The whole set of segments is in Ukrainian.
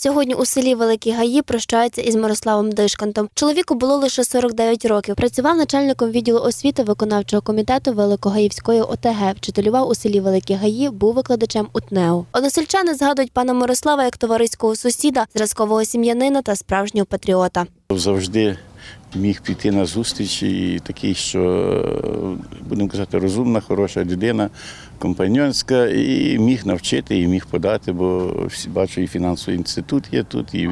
Сьогодні у селі Великі Гаї прощаються із Мирославом Дишкантом. Чоловіку було лише 49 років. Працював начальником відділу освіти виконавчого комітету Великогаївської ОТГ. Вчителював у селі Великі Гаї, був викладачем УТНЕУ. Односельчани згадують пана Мирослава як товариського сусіда, зразкового сім'янина та справжнього патріота. Завжди міг піти на зустріч і такий, що е, будемо казати, розумна, хороша людина, компаньонська, і міг навчити, і міг подати, бо бачу, і фінансовий інститут є тут, і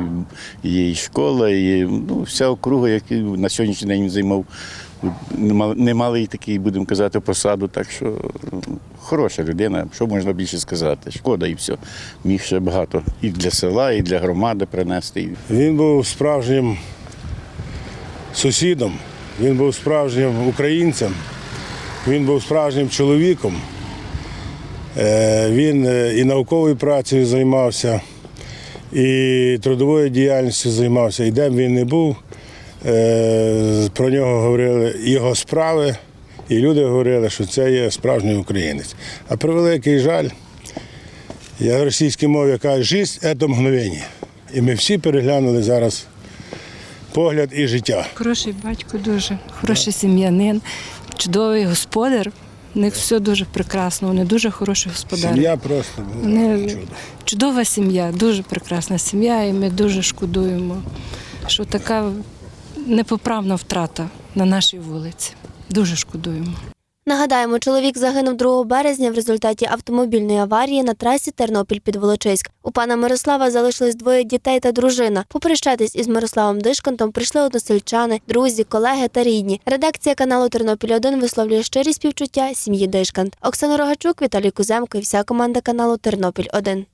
є і школа, і ну, вся округа, яку на сьогоднішній день він займав немал- немалий такий, будемо казати, посаду. Так що ну, хороша людина, що можна більше сказати. Шкода і все. Міг ще багато і для села, і для громади принести. Він був справжнім сусідом, він був справжнім українцем, він був справжнім чоловіком. Е, Він е, і науковою працею займався, і трудовою діяльністю займався. І де б він не був, е, про нього говорили його справи, і люди говорили, що це є справжній українець. А при великий жаль, я в російській мові кажу, життя – це мгновення. І ми всі переглянули зараз погляд і життя. Хороший батько дуже, хороший сім'янин, чудовий господар. У них все дуже прекрасно, вони дуже хороші господарі. Сім'я просто Вони чудо. чудова сім'я, дуже прекрасна сім'я, і ми дуже шкодуємо, що така непоправна втрата на нашій вулиці. Дуже шкодуємо. Нагадаємо, чоловік загинув 2 березня в результаті автомобільної аварії на трасі Тернопіль-Підволочиськ. У пана Мирослава залишились двоє дітей та дружина. Попрощатись із Мирославом Дишкантом прийшли односельчани, друзі, колеги та рідні. Редакція каналу Тернопіль 1 висловлює щирі співчуття сім'ї Дишкант. Оксана Рогачук, Віталій Куземко і вся команда каналу Тернопіль 1